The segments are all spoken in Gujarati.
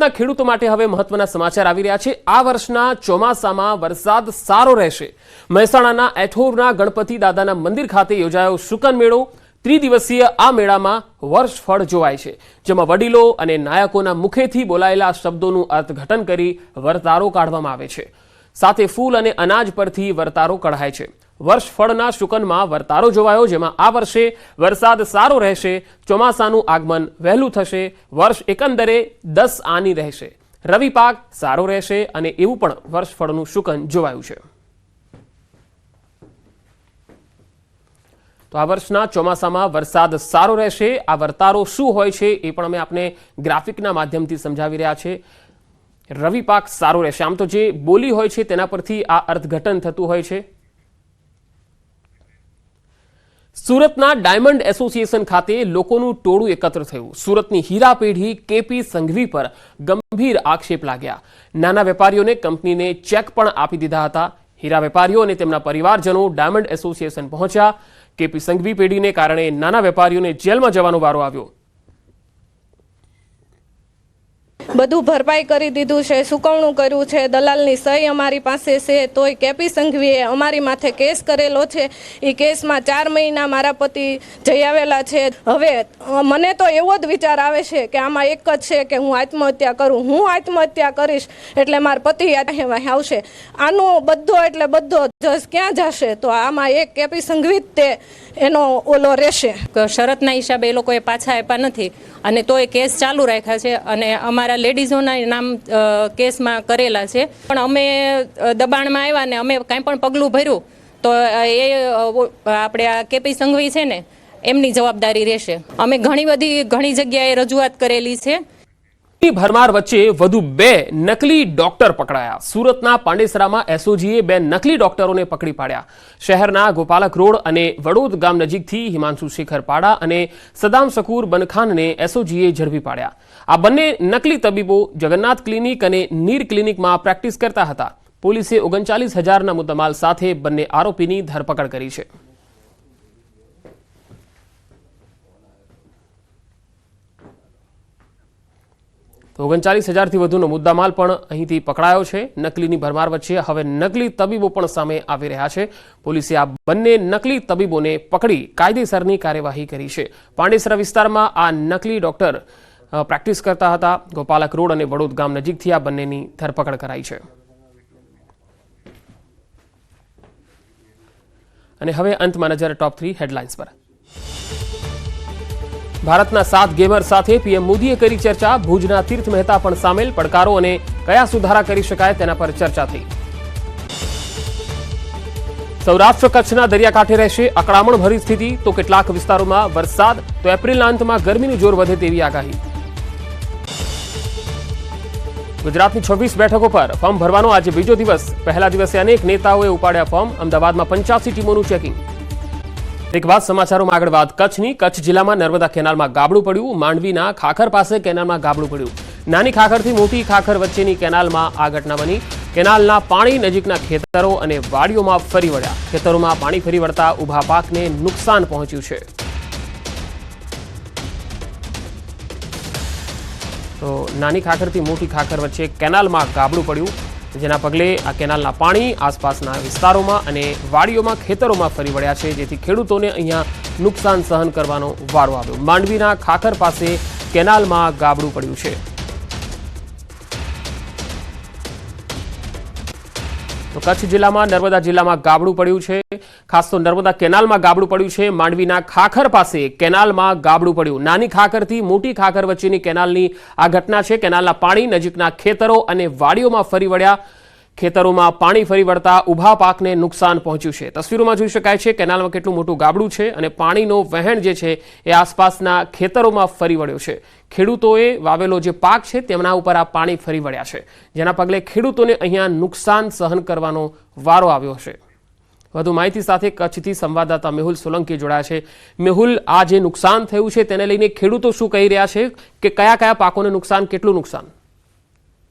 ના ખેડૂતો માટે હવે મહત્વના સમાચાર આવી રહ્યા છે. આ વર્ષના ચોમાસામાં વરસાદ સારો રહેશે. મહેસાણાના એઠોરના ગણપતિ દાદાના મંદિર ખાતે યોજાયો શુકન મેળો. ત્રિદિવસીય આ મેળામાં વર્ષફળ જોવાય છે. જેમાં વડીલો અને નાયકોના મુખેથી બોલાયેલા શબ્દોનું અર્થઘટન કરી વર્તારો કાઢવામાં આવે છે. સાથે ફૂલ અને અનાજ પરથી વર્તારો કઢાય છે. વર્ષફળના શુકનમાં વર્તારો જોવાયો, જેમાં આ વર્ષે વરસાદ સારો રહેશે, ચોમાસાનું આગમન વહેલું થશે, વર્ષ એકંદરે દસ આની રહેશે. રવિ પાક સારો રહેશે અને એવું પણ વર્ષફળનું શુકન જોવાયું છે. તો આ વર્ષના ચોમાસામાં વરસાદ સારો રહેશે, આ વર્તારો શું હોય છે એ પણ અમે આપને ગ્રાફિકના માધ્યમથી સમજાવી રહ્યા છે. રવિ પાક સારો રહેશે. આમ તો જે બોલી હોય છે તેના પરથી આ અર્થઘટન થતું હોય છે. સુરતના ડાયમંડ એસોસિએશન ખાતે લોકોનું ટોળું એકત્ર થયું. સુરતની હીરા પેઢી કેપી સંઘવી પર ગંભીર આક્ષેપ લાગ્યા. નાના વેપારીઓને કંપનીને ચેક પણ આપી દીધા હતા. હીરા વેપારીઓ અને તેમના પરિવારજનો ડાયમંડ એસોસિએશન પહોંચ્યા. કેપી સંઘવી પેઢીને કારણે નાના વેપારીઓને જેલમાં જવાનો વારો આવ્યો. બધું ભરપાઈ કરી દીધું છે, સુકવણું કર્યું છે, દલાલની સહી અમારી પાસે છે, તોય કેપી સંઘવીએ અમારી માથે કેસ કરેલો છે. એ કેસમાં ચાર મહિના મારા પતિ જઈ આવેલા છે. હવે મને તો એવો જ વિચાર આવે છે કે આમાં એક જ છે કે હું આત્મહત્યા કરું. હું આત્મહત્યા કરીશ એટલે મારા પતિ આવશે. આનો બધો એટલે બધો જજ ક્યાં જશે? તો આમાં એક કેપી સંઘવી જ તે એનો ઓલો રહેશે. શરતના હિસાબે એ લોકોએ પાછા આપ્યા નથી. અને તોય કેસ ચાલુ રાખ્યા છે અને અમારા લેડીઝોના નામ કેસમાં કરેલા છે. પણ અમે દબાણમાં આવ્યા ને અમે કાંઈ પણ પગલું ભર્યું, તો એ આપણે આ કેપી સંઘવી છે ને, એમની જવાબદારી રહેશે. અમે ઘણી બધી, ઘણી જગ્યાએ રજૂઆત કરેલી છે. ભરમાર વચ્ચે વધુ બે નકલી ડોક્ટર પકડાયા. સુરતના પાંડેસરામાં એસઓજીએ બે નકલી ડોક્ટરોને પકડી પાડ્યા. શહેરના ગોપાલક રોડ અને વડોદ ગામ નજીકથી હિમાંશુ શેખર પાડા અને સદામ શકુર બનખાનને એસઓજીએ ઝડપી પાડ્યા. આ બંને નકલી તબીબો જગન્નાથ ક્લિનિક અને નીર ક્લિનિકમાં પ્રેક્ટિસ કરતા હતા. પોલીસે ઓગણચાલીસ હજારના મુદ્દામાલ સાથે બંને આરોપીની ધરપકડ કરી છે. તો ઓગણચાલીસ હજારથી વધુનો મુદ્દામાલ પણ અહીંથી પકડાયો છે. નકલીની ભરમાર વચ્ચે હવે નકલી તબીબો પણ સામે આવી રહ્યા છે. પોલીસે આ બંને નકલી તબીબોને પકડી કાયદેસરની કાર્યવાહી કરી છે. પાંડેસરા વિસ્તારમાં આ નકલી ડોક્ટર પ્રેક્ટિસ કરતા હતા. ગોપાલક રોડ અને વડોદ ગામ નજીકથી આ બંનેની ધરપકડ કરાઈ છે. અને હવે અંતમાં નજર ટોપ થ્રી હેડલાઇન્સ પર. ભારતના સાત ગેમર સાથે પીએમ મોદીએ કરી ચર્ચા. ભુજના તીર્થ મહેતા પણ સામેલ. પડકારો અને કયા સુધારા કરી શકાય તેના પર ચર્ચા થઈ. સૌરાષ્ટ્ર કચ્છના દરિયાકાંઠે રહેશે અકળામણભરી સ્થિતિ. તો કેટલાક વિસ્તારોમાં વરસાદ. તો એપ્રિલના અંતમાં ગરમીનું જોર વધે તેવી આગાહી. ગુજરાતની છવ્વીસ બેઠકો પર ફોર્મ ભરવાનો આજે બીજો દિવસ. પહેલા દિવસે અનેક નેતાઓએ ઉપાડ્યા ફોર્મ. અમદાવાદમાં પંચ્યાસી ટીમોનું ચેકિંગ. એક વાત સમાચારોમાં આગળ વાત. કચ્છની કચ્છ જિલ્લામાં નર્મદા કેનાલમાં ગાબડું પડ્યું. માંડવીના ખાખર પાસે કેનાલમાં ગાબડું પડ્યું. નાની ખાખરથી મોટી ખાખર વચ્ચેની કેનાલમાં આ ઘટના બની. કેનાલના પાણી નજીકના ખેતરો અને વાડીઓમાં ફરી વળ્યા. ખેતરોમાં પાણી ફરી વળતા ઊભા પાકને નુકસાન પહોંચ્યું છે. તો નાની ખાખરથી મોટી ખાખર વચ્ચે કેનાલમાં ગાબડું પડ્યું. જેના પગલે આ કેનાલના પાણી આસપાસના વિસ્તારોમાં અને વાડીઓમાં, ખેતરોમાં ફરી વળ્યા છે, જેથી ખેડૂતોને અહીંયા નુકસાન સહન કરવાનો વારો આવ્યો. માંડવીના ખાખર પાસે કેનાલમાં ગાબડું પડ્યું છે. તો કચ્છ જિલ્લામાં, નર્મદા જિલ્લામાં ગાબડું પડ્યું છે. ખાસ તો નર્મદા કેનાલમાં ગાબડું પડ્યું છે. માંડવીના ખાખર પાસે કેનાલમાં ગાબડું પડ્યું. નાની ખાખરથી મોટી ખાખર વચ્ચેની કેનાલની આ ઘટના છે. કેનાલના પાણી નજીકના ખેતરો અને વાડીઓમાં ફરી વળ્યા. ખેતરોમાં પાણી ફરી વળતા ઊભા પાકને નુકસાન પહોંચ્યું છે. તસવીરોમાં જોઈ શકાય છે કેનાલમાં કેટલું મોટું ગાબડું છે અને પાણીનો વહેણ જે છે એ આસપાસના ખેતરોમાં ફરી વળ્યો છે. ખેડૂતોએ વાવેલો જે પાક છે તેમના ઉપર આ પાણી ફરી વળ્યા છે. જેના પગલે ખેડૂતોને અહીંયા નુકસાન સહન કરવાનો વારો આવ્યો છે. વધુ માહિતી સાથે કચ્છથી સંવાદદાતા મેહુલ સોલંકી જોડાયા છે. મેહુલ, આ જે નુકસાન થયું છે તેને લઈને ખેડૂતો શું કહી રહ્યા છે? કે કયા કયા પાકોને નુકસાન, કેટલું નુકસાન?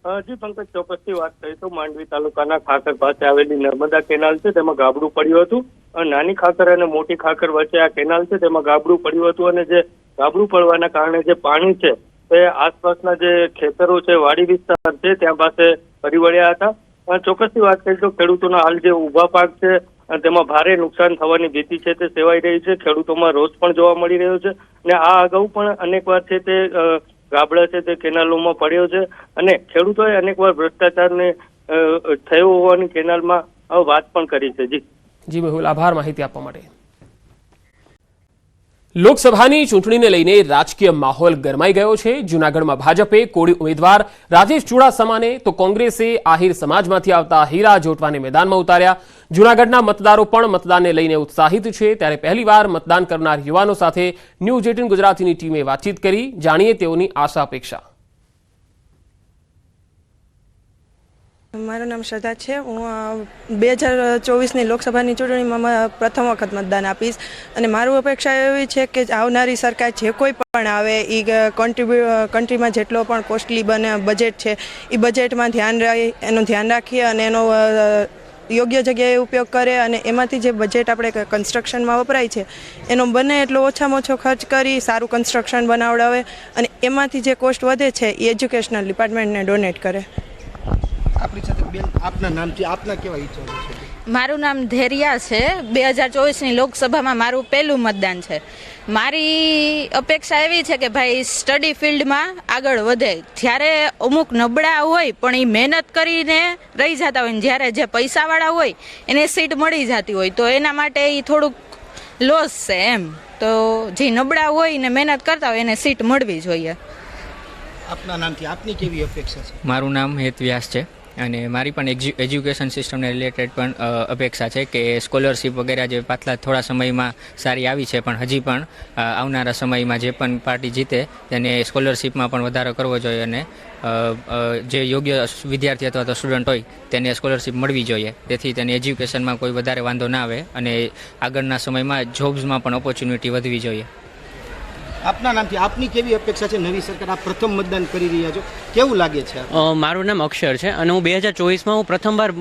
જી પંકજ ચોક્કસથી વાત કરી તો માંડવી તાલુકાના ખાખર પાસે આવેલી નર્મદા કેનાલ છે. તેમાં ગાબડું પડ્યું હતું. નાની ખાખર અને મોટી ખાખર વચ્ચે આ કેનાલ છે. તેમાં ગાબડું પડ્યું હતું અને જે ગાબડું પડવાના કારણે જે પાણી છે, તે આસપાસના જે ખેતરો છે, વાડી વિસ્તાર છે, ત્યાં પાસે ફરી વળ્યા હતા. ચોક્કસથી વાત કરી તો ખેડૂતોના હાલ જે ઊભા પાક છે તેમાં ભારે નુકસાન થવાની ભીતિ છે, તે સેવાઈ રહી છે. ખેડૂતોમાં રોષ પણ જોવા મળી રહ્યો છે. અને આ અગાઉ પણ અનેક વાર છે તે ગાબડા છે તે કેનાલોમાં પડ્યો છે અને ખેડૂતોએ અનેકવાર ભ્રષ્ટાચારને થયો હોવાની કેનાલમાં વાત પણ કરી છે. જી. જી મેહુલ આભાર માહિતી આપવા માટે. લોકસભાની ચૂંટણીને લઈને રાજકીય માહોલ ગરમાઈ ગયો છે. જૂનાગઢમાં ભાજપે કોળી ઉમેદવાર રાજેશ ચુડાસમાને તો કોંગ્રેસે આહિર સમાજમાંથી આવતા હીરા જોટવાને મેદાનમાં ઉતાર્યા. જૂનાગઢના મતદારો પણ મતદાનને લઈને ઉત્સાહિત છે. ત્યારે પહેલીવાર મતદાન કરનાર યુવાનો સાથે ન્યૂઝ એટીન ગુજરાતીની ટીમે વાતચીત કરી. જાણીએ તેઓની આશા અપેક્ષા. મારું નામ શ્રદ્ધા છે. હું બે હજાર ચોવીસની લોકસભાની ચૂંટણીમાં પ્રથમ વખત મતદાન આપીશ. અને મારું અપેક્ષા એવી છે કે આવનારી સરકાર જે કોઈ પણ આવે એ કન્ટ્રીબ્યુ કન્ટ્રીમાં જેટલો પણ કોસ્ટલી બને બજેટ છે એ બજેટમાં ધ્યાન રહી, એનું ધ્યાન રાખીએ અને એનો યોગ્ય જગ્યાએ ઉપયોગ કરે અને એમાંથી જે બજેટ આપણે કન્સ્ટ્રક્શનમાં વપરાય છે, એનો બને એટલો ઓછામાં ઓછો ખર્ચ કરી સારું કન્સ્ટ્રક્શન બનાવડાવે અને એમાંથી જે કોસ્ટ વધે છે એ એજ્યુકેશનલ ડિપાર્ટમેન્ટને ડોનેટ કરે. આપણી સાથે બેન આપના નામથી આપના કેવા વિચારો છે? મારું નામ ધૈર્યા છે. બે હજાર ચોવીસની લોકસભામાં મારું પહેલું મતદાન છે. મારી અપેક્ષા એવી છે કે ભાઈ સ્ટડી ફિલ્ડમાં આગળ વધે. જ્યારે અમુક નબળા હોય પણ એ મહેનત કરીને રહી જતા હોય ને જ્યારે જે પૈસાવાળા હોય એને સીટ મળી જતી હોય તો એના માટે એ થોડુંક લોસ છે એમ. તો જે નબળા હોય ને મહેનત કરતા હોય એને સીટ મળવી જોઈએ. આપના નામથી આપની કેવી અપેક્ષા છે? મારું નામ હેત વ્યાસ છે. અને મારી પણ એજ્યુ- એજ્યુકેશન સિસ્ટમને રિલેટેડ પણ અપેક્ષા છે કે સ્કોલરશિપ વગેરે જે પાછલા થોડા સમયમાં સારી આવી છે પણ હજી પણ આવનારા સમયમાં જે પણ પાર્ટી જીતે તેને સ્કોલરશિપમાં પણ વધારો કરવો જોઈએ અને જે યોગ્ય વિદ્યાર્થી અથવા તો સ્ટુડન્ટ હોય તેને સ્કોલરશિપ મળવી જોઈએ. તેથી તેને એજ્યુકેશનમાં કોઈ વધારે વાંધો ના આવે અને આગળના સમયમાં જોબ્સમાં પણ ઓપોર્ચ્યુનિટી વધવી જોઈએ. આપના નામથી આપની કેવી અપેક્ષા છે? નવી સરકાર આપ પ્રથમ મતદાન કરી રહ્યા છો. કેવું લાગે છે? મારું નામ અક્ષર છે અને હું બે હજાર ચોવીસમાં હું પ્રથમવાર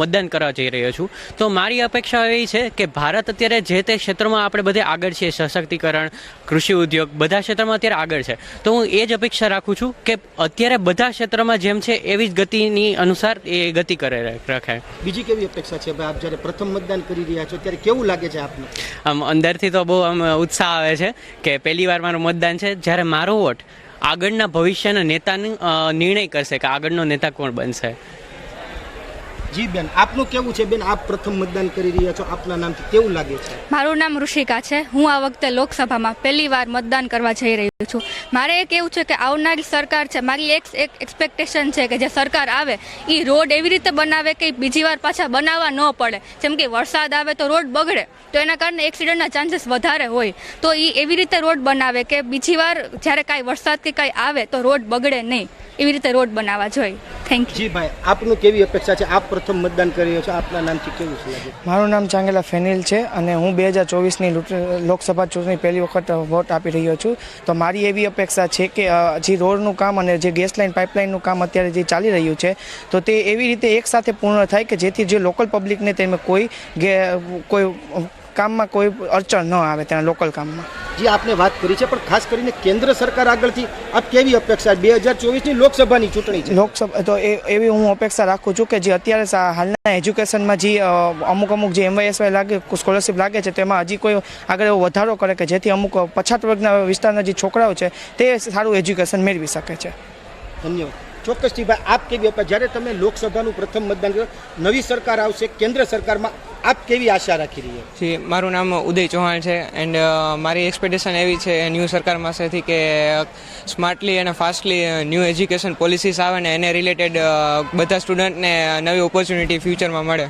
મતદાન કરવા જઈ રહ્યો છું. તો મારી અપેક્ષા એવી છે કે ભારત અત્યારે જે તે ક્ષેત્રમાં આપણે બધે આગળ છીએ સશક્તિકરણ કૃષિ ઉદ્યોગ બધા ક્ષેત્રમાં અત્યારે આગળ છે. તો હું એ જ અપેક્ષા રાખું છું કે અત્યારે બધા ક્ષેત્રમાં જેમ છે એવી જ ગતિની અનુસાર એ ગતિ કરે રખાય. બીજી કેવી અપેક્ષા છે? ભાઈ આપ જ્યારે પ્રથમ મતદાન કરી રહ્યા છો ત્યારે કેવું લાગે છે આપને? આમ અંદરથી તો બહુ આમ ઉત્સાહ આવે છે કે પહેલી વાર મારું મતદાન છે. જ્યારે મારો વોટ આગળના ભવિષ્યના નેતાનું નિર્ણય કરશે કે આગળનો નેતા કોણ બનશે. જી બેન આપનું કેવું છે બેન? આપ પ્રથમ મતદાન કરી રહ્યા છો. આપના નામથી કેવું લાગે છે? મારું નામ ઋષિકા છે. હું આ વખતે લોકસભામાં પહેલી વાર મતદાન કરવા જઈ રહી છું. મારે એ કેવું છે કે આવનારી સરકાર છે મારી એક એક એક્સપેક્ટેશન છે કે જે સરકાર આવે એ રોડ એવી રીતે બનાવે કે બીજી વાર પાછા બનાવવા ન પડે. જેમ કે વરસાદ આવે તો રોડ બગડે તો એના કારણે એક્સિડન્ટના ચાન્સીસ વધારે હોય. તો એ એવી રીતે રોડ બનાવે કે બીજી વાર જ્યારે કાંઈ વરસાદ કે કાંઈ આવે તો રોડ બગડે નહીં. એવી રીતે રોડ બનાવવા જોઈએ. થેન્ક યુ જી ભાઈ આપનું કેવી અપેક્ષા છે? આપ પ્રથમ મતદાન કરી રહ્યા છો. આપના નામથી કેવું છે મારું નામ ચાંગેલા ફેનિલ છે અને હું બે હજાર ચોવીસની લોકસભા ચૂંટણી પહેલી વખત વોટ આપી રહ્યો છું. તો મારી એવી અપેક્ષા છે કે જે રોડનું કામ અને જે ગેસ લાઇન પાઇપલાઇનનું કામ અત્યારે જે ચાલી રહ્યું છે, તો તે એવી રીતે એકસાથે પૂર્ણ થાય કે જેથી જે લોકલ પબ્લિકને તેમાં કોઈ કોઈ કામમાં કોઈ અડચણ ન આવે તેના લોકલ કામમાં. જે આપને વાત કરી છે પણ ખાસ કરીને કેન્દ્ર સરકાર આગળથી આપ કેવી અપેક્ષા બે હજાર ચોવીસની લોકસભાની ચૂંટણી છે. લોકસભા તો એ એવી હું અપેક્ષા રાખું છું કે જે અત્યારે હાલના એજ્યુકેશનમાં જે અમુક અમુક જે એમવાયએસવાય લાગે સ્કોલરશિપ લાગે છે તેમાં હજી કોઈ આગળ એવો વધારો કરે કે જેથી અમુક પછાત વર્ગના વિસ્તારના જે છોકરાઓ છે તે સારું એજ્યુકેશન મેળવી શકે છે. ધન્યવાદ. ચોક્કસથી ભાઈ, આપ કેવી અપેક્ષા જ્યારે તમે લોકસભાનું પ્રથમ મતદાન નવી સરકાર આવશે, કેન્દ્ર સરકારમાં આપ કેવી આશા રાખી રહી? જી, મારું નામ ઉદય ચૌહાણ છે એન્ડ મારી એક્સપેક્ટેશન એવી છે ન્યૂ સરકાર પાસેથી કે સ્માર્ટલી અને ફાસ્ટલી ન્યૂ એજ્યુકેશન પોલિસીસ આવે ને, એને રિલેટેડ બધા સ્ટુડન્ટને નવી ઓપોર્ચ્યુનિટી ફ્યુચરમાં મળે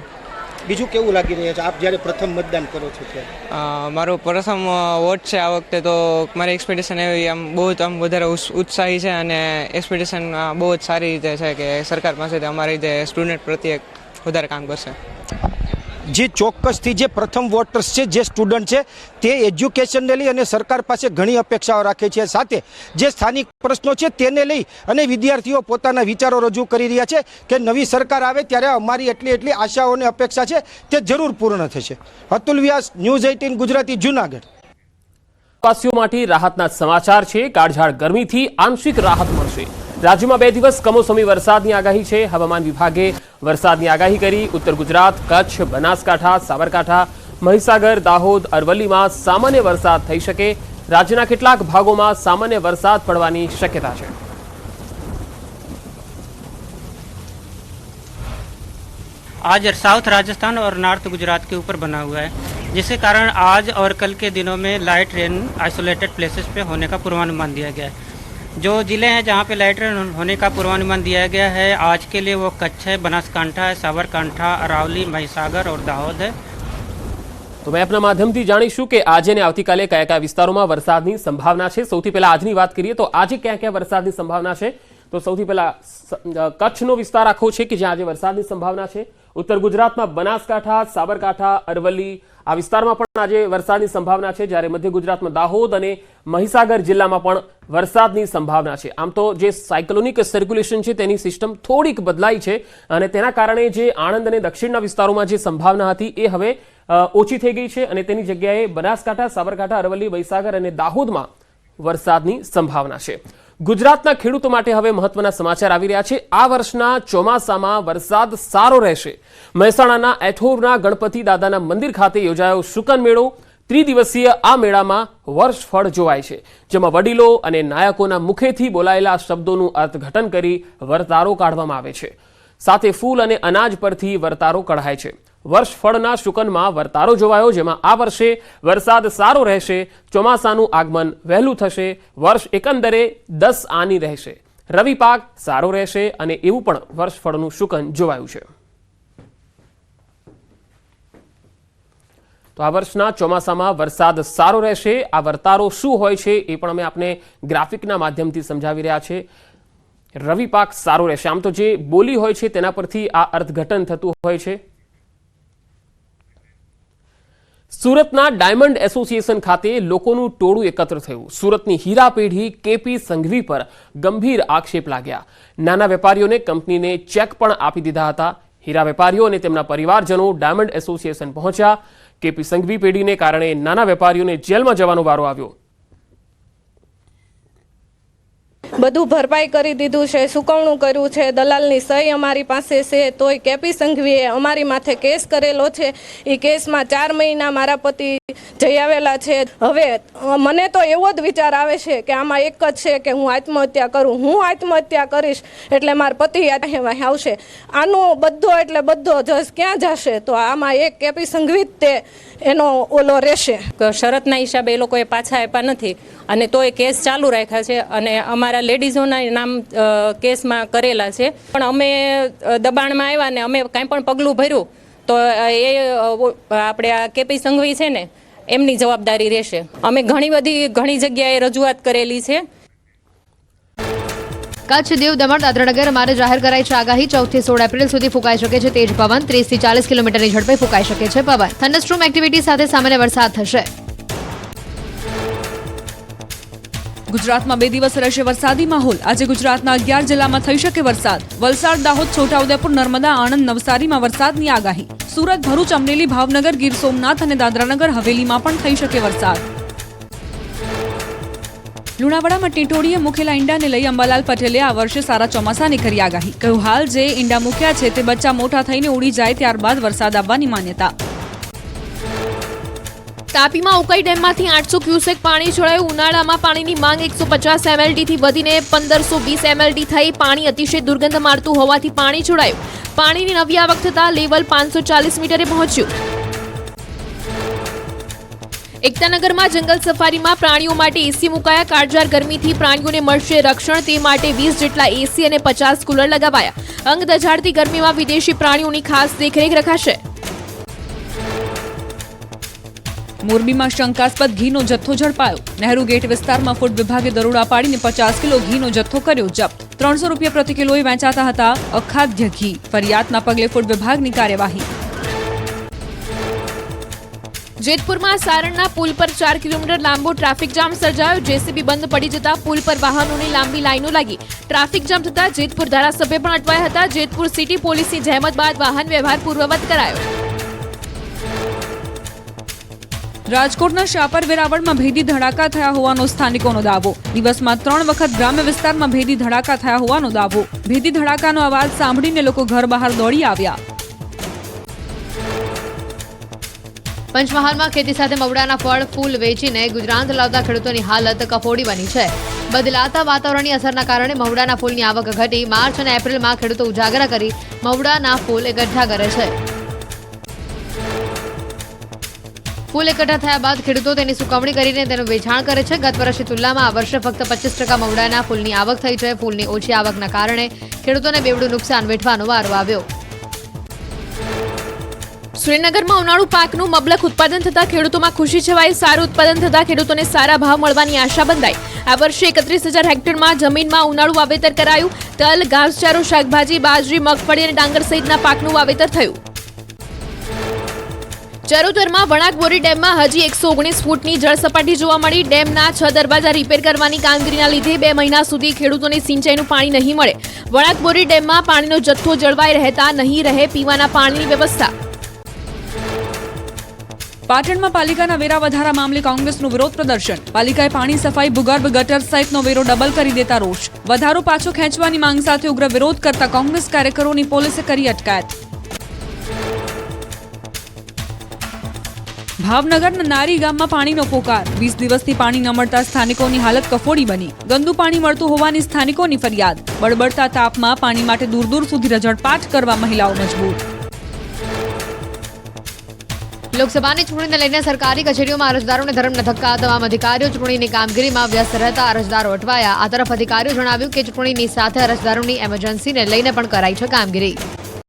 બીજું કેવું લાગી રહ્યું છે? આપ જ્યારે પ્રથમ મતદાન કરો છો ત્યારે? મારો પ્રથમ વોટ છે આ વખતે તો મારી એક્સપેક્ટેશન એવી આમ બહુ જ આમ વધારે ઉત્સ- ઉત્સાહી છે અને એક્સપેક્ટેશન બહુ જ સારી રીતે છે કે સરકાર પાસેથી અમારી રીતે સ્ટુડન્ટ પ્રત્યે વધારે કામ કરશે. જે ચોક્કસથી જે પ્રથમ વોટર્સ છે, જે સ્ટુડન્ટ છે, તે એજ્યુકેશનને લઈ અને સરકાર પાસે ઘણી અપેક્ષાઓ રાખે છે. સાથે જે સ્થાનિક પ્રશ્નો છે, તેને લઈ અને વિદ્યાર્થીઓ પોતાના વિચારો રજૂ કરી રહ્યા છે કે નવી સરકાર આવે ત્યારે અમારી એટલી એટલી આશાઓ અને અપેક્ષા છે, તે જરૂર પૂર્ણ થશે. Atul Vyas, news eighteen, Gujarati, Junagadh. વાસીઓ માટે રાહતના સમાચાર છે, કાળઝાળ ગરમીથી આંશિક રાહત મળશે. રાજ્યમાં બે દિવસ કમોસમી વરસાદની આગાહી છે, હવામાન વિભાગે વરસાદની આગાહી કરી ઉત્તર ગુજરાત કચ્છ બનાસકાંઠા સાબરકાંઠા મહીસાગર દાહોદ અરવલ્લીમાં સામાન્ય વરસાદ થઈ શકે રાજ્યના કેટલાક ભાગોમાં સામાન્ય વરસાદ પડવાની શક્યતા છે आज साउथ राजस्थान और नॉर्थ गुजरात के ऊपर बना हुआ है जिसके कारण आज और कल के दिनों में लाइट रेन आइसोलेटेड प्लेसेस पे होने का पूर्वानुमान दिया गया है जो ज़िले हैं जहाँ पे लाइट रेन होने का पूर्वानुमान दिया गया है आज के लिए वो कच्छ है बनासकांठा है साबरकांठा अरावली महिसागर और दाहोद है તો મેપના માધ્યમથી જાણીશું કે આજે ને આવતીકાલે કયા કયા વિસ્તારોમાં વરસાદની સંભાવના છે સૌથી પહેલા આજની વાત કરીએ તો આજે ક્યાં ક્યાં વરસાદની સંભાવના છે તો સૌથી પહેલા સ- અ, કચ્છનો વિસ્તાર આખો છે કે જ્યાં આજે વરસાદની સંભાવના છે ઉત્તર ગુજરાતમાં બનાસકાંઠા સાબરકાંઠા અરવલ્લી આ વિસ્તારમાં પણ આજે વરસાદની સંભાવના છે, જ્યારે મધ્ય ગુજરાતમાં દાહોદ અને મહીસાગર જિલ્લામાં પણ વરસાદની સંભાવના છે. આમ તો જે સાયક્લોનિક સર્ક્યુલેશન છે, તેની સિસ્ટમ થોડીક બદલાઈ છે અને તેના કારણે જે આણંદ અને દક્ષિણના વિસ્તારોમાં જે સંભાવના હતી, એ હવે ઓછી થઈ ગઈ છે અને તેની જગ્યાએ બનાસકાંઠા, સાબરકાંઠા, અરવલ્લી, મહીસાગર અને દાહોદમાં વરસાદની સંભાવના છે. ગુજરાતના ખેડૂતો માટે હવે મહત્વના સમાચાર આવી રહ્યા છે. આ વર્ષના ચોમાસામાં વરસાદ સારો રહેશે. મહેસાણાના એઠોરના ગણપતિ દાદાના મંદિર ખાતે યોજાયો શુકન મેળો. ત્રિદિવસીય આ મેળામાં વર્ષફળ જોવાય છે. જેમાં વડીલો અને નાયકોના મુખેથી બોલાયેલા શબ્દોનું અર્થઘટન કરી વર્તારો કાઢવામાં આવે છે. સાથે ફૂલ અને અનાજ પરથી વર્તારો કઢાય છે. વર્ષ ફળના શુકનમાં વર્તારો જોવાયો, જેમાં આ વર્ષે વરસાદ સારો રહેશે, ચોમાસાનું આગમન વહેલું થશે, વર્ષ એકંદરે દસ આની રહેશે. રવિ પાક સારો રહેશે અને એવું પણ વર્ષ ફળનું શુકન જોવાયું છે. તો આ વર્ષના ચોમાસામાં વરસાદ સારો રહેશે, આ વર્તારો શું હોય છે એ પણ અમે આપને ગ્રાફિકના માધ્યમથી સમજાવી રહ્યા છે. રવિ પાક સારો રહેશે. આમ તો જે બોલી હોય છે તેના પરથી આ અર્થઘટન થતું હોય છે. સુરતના ડાયમંડ એસોસિએશન ખાતે લોકોનું ટોળું એકત્ર થયું. સુરતની હીરા પેઢી કેપી સંઘવી પર ગંભીર આક્ષેપ લાગ્યા. નાના વેપારીઓને કંપનીને ચેક પણ આપી દીધા હતા. હીરા વેપારીઓ અને તેમના પરિવારજનો ડાયમંડ એસોસિએશન પહોંચ્યા. કેપી સંઘવી પેઢીને કારણે નાના વેપારીઓને જેલમાં જવાનો વારો આવ્યો. બધું ભરપાઈ કરી દીધું છે, સુકવણું કર્યું છે, દલાલની સહી અમારી પાસે છે, તોય કેપી સંઘવીએ અમારી માથે કેસ કરેલો છે. એ કેસમાં ચાર મહિના મારા પતિ જઈ આવેલા છે. હવે મને તો એવો જ વિચાર આવે છે કે આમાં એક જ છે કે હું આત્મહત્યા કરું. હું આત્મહત્યા કરીશ એટલે મારા પતિ વાહે આવશે. આનો બધો એટલે બધો જસ ક્યાં જશે? તો આમાં એક કેપી સંઘવી તે એનો ઓલો રહેશે. શરતના હિસાબે એ લોકોએ પાછા આપ્યા નથી. અને તોય કેસ ચાલુ રાખ્યા છે અને અમારા લેડીઝોના નામ કેસમાં કરેલા છે. પણ અમે દબાણમાં આવ્યા ને અમે કાંઈ પણ પગલું ભર્યું, તો એ આપણે આ કેપી સંઘવી છે ને, એમની જવાબદારી રહેશે. અમે ઘણી બધી, ઘણી જગ્યાએ રજૂઆત કરેલી છે. કચ્છ દીવ દમણ દાદરાનગર મારે જાહેર કરાઈ છે આગાહી. ચૌદથી સોળ એપ્રિલ સુધી ફૂંકાઈ શકે છે તેજ પવન. ત્રીસથી ચાલીસ કિલોમીટરની ઝડપે ફૂંકાઈ શકે છે પવન. થંડરસ્ટ્રોમ એક્ટિવિટી સાથે સામાન્ય વરસાદ થશે. ગુજરાતમાં બે દિવસ રહેશે વરસાદી માહોલ. આજે ગુજરાતના અગિયાર જિલ્લામાં થઈ શકે વરસાદ. વલસાડ, દાહોદ છોટાઉદેપુર નર્મદા, આણંદ, નવસારીમાં વરસાદની આગાહી. સુરત, ભરૂચ, અમરેલી, ભાવનગર, ગીર સોમનાથ અને દાદરાનગર હવેલીમાં પણ થઈ શકે વરસાદ. લુણાવાડામાં ટીટોડીએ મૂકેલા ઈંડાને લઈ અંબાલાલ પટેલે આ વર્ષે સારા ચોમાસાની કરી આગાહી. કહ્યું, હાલ જે ઈંડા મૂક્યા છે તે બચ્ચા મોટા થઈને ઉડી જાય ત્યારબાદ વરસાદ આવવાની માન્યતા. તાપીમાં ઉકાઈ ડેમમાંથી આઠસો ક્યુસેક પાણી છોડાયું. ઉનાળામાં પાણીની માંગ એકસો પચાસ એમએલડીથી વધીને પંદરસો વીસ એમએલડી થઈ પાણી અતિશય દુર્ગંધ મારતું હોવાથી પાણી છોડાયું. પાણીની નવી આવક થતાં લેવલ પાંચસો ચાલીસ મીટરે પહોંચ્યું. એકતાનગરમાં જંગલ સફારીમાં પ્રાણીઓ માટે એસી મુકાયા. કાળજાર ગરમીથી પ્રાણીઓને મળશે રક્ષણ. તે માટે વીસ જેટલા એસી અને પચાસ કુલર લગાવાયા. અંગ દજાડતી ગરમીમાં વિદેશી પ્રાણીઓની ખાસ દેખરેખ રખાશે. મોરબીમાં શંકાસ્પદ ઘીનો જથ્થો ઝડપાયો. નહેરુ ગેટ વિસ્તારમાં ફૂડ વિભાગે દરોડા પાડીને પચાસ કિલો ઘીનો જથ્થો કર્યો જપ્ત. ત્રણસો રૂપિયા પ્રતિ કિલોએ વેચાતા હતા અખાદ્ય ઘી. ફરિયાદના પગલે ફૂડ વિભાગની કાર્યવાહી જેતપુરમાં સારણના પુલ પર ચાર કિલોમીટર લાંબો ટ્રાફિક જામ સર્જાયો. જેસીબી બંધ પડી જતા પુલ પર વાહનોની લાંબી લાઈનો લાગી. ટ્રાફિક જામ થતા જેતપુર ધારાસભ્ય પણ અટવાયા હતા. જેતપુર સિટી પોલીસની જહેમત બાદ વાહન વ્યવહાર પૂર્વવત કરાયો. રાજકોટના શાપર વેરાવળમાં ભેદી ધડાકા થયા હોવાનો સ્થાનિકોનો દાવો. દિવસમાં ત્રણ વખત ગ્રામ્ય વિસ્તારમાં ભેદી ધડાકા થયા હોવાનો દાવો. ભેદી ધડાકાનો અવાજ સાંભળીને લોકો ઘર બહાર દોડી આવ્યા. પંચમહાલમાં ખેતી સાથે મવડાના ફળ, ફૂલ વેચીને ગુજરાત લાવતા ખેડૂતોની હાલત કફોડી બની છે. બદલાતા વાતાવરણની અસરના કારણે મવડાના ફૂલની આવક ઘટી. માર્ચ અને એપ્રિલમાં ખેડૂતો ઉજાગરા કરી મવડાના ફૂલ એકઠા કરે છે. ફૂલ એકઠા થયા બાદ ખેડૂતો તેની સુકવણી કરીને તેનું વેચાણ કરે છે. ગત વર્ષની તુલનામાં આ વર્ષે ફક્ત પચીસ ટકા મવડાના ફૂલની આવક થઈ છે. ફૂલની ઓછી આવકના કારણે ખેડૂતોને બેવડું નુકસાન વેઠવાનો વારો આવ્યો. સુરેન્દ્રનગરમાં ઉનાળુ પાકનું મબલક ઉત્પાદન થતા ખેડૂતોમાં ખુશી છવાઈ, સારું ઉત્પાદન થતા ખેડૂતોને સારા ભાવ મળવાની આશા બંધાઈ. આ વર્ષે એકત્રીસ હજાર હેક્ટરમાં જમીનમાં ઉનાળુ વાવેતર કરાયું. તલ, ઘાસચારો, શાકભાજી, બાજરી, મગફળી અને ડાંગર સહિતના પાકનું વાવેતર થયું. ચરોતરમાં વણાક બોરી ડેમમાં હજી એકસો ઓગણીસ ફૂટની જળસપાટી જોવા મળી. ડેમના છ દરવાજા રિપેર કરવાની કામગીરીના લીધે બે મહિના સુધી ખેડૂતોને સિંચાઈનું પાણી નહીં મળે. વણાક બોરી ડેમમાં પાણીનો જથ્થો જળવાઈ રહેતા નહીં રહે પીવાના પાણીની વ્યવસ્થા. પાટણમાં પાલિકાના વેરા વધારા મામલે કોંગ્રેસનું વિરોધ પ્રદર્શન. પાલિકાએ પાણી સફાઈ, ભૂગર્ભ ગટર સહિતનો વેરો ડબલ કરી દેતા રોષ. વધારો પાછો ખેંચવાની માંગ સાથે ઉગ્ર વિરોધ કરતા કોંગ્રેસ કાર્યકરોની પોલીસે કરી અટકાયત. ભાવનગરના નારી ગામમાં પાણીનો પોકાર. વીસ દિવસથી પાણી ન મળતા સ્થાનિકોની હાલત કફોડી બની. ગંદુ પાણી મળતું હોવાની સ્થાનિકોની ફરિયાદ. બળબડતા તાપમાં પાણી માટે દૂર દૂર સુધી રજળપાટ કરવા મહિલાઓ મજબૂર. લોકસભાની ચૂંટણીને લઈને સરકારી કચેરીઓમાં અરજદારોને ધર્મના ધક્કા તમામ અધિકારીઓ ચૂંટણીની કામગીરીમાં વ્યસ્ત રહેતા અરજદારો અટવાયા. આ તરફ અધિકારીઓ જણાવ્યું કે ચૂંટણીની સાથે અરજદારોની એમરજન્સીને લઈને પણ કરાઈ છે કામગીરી.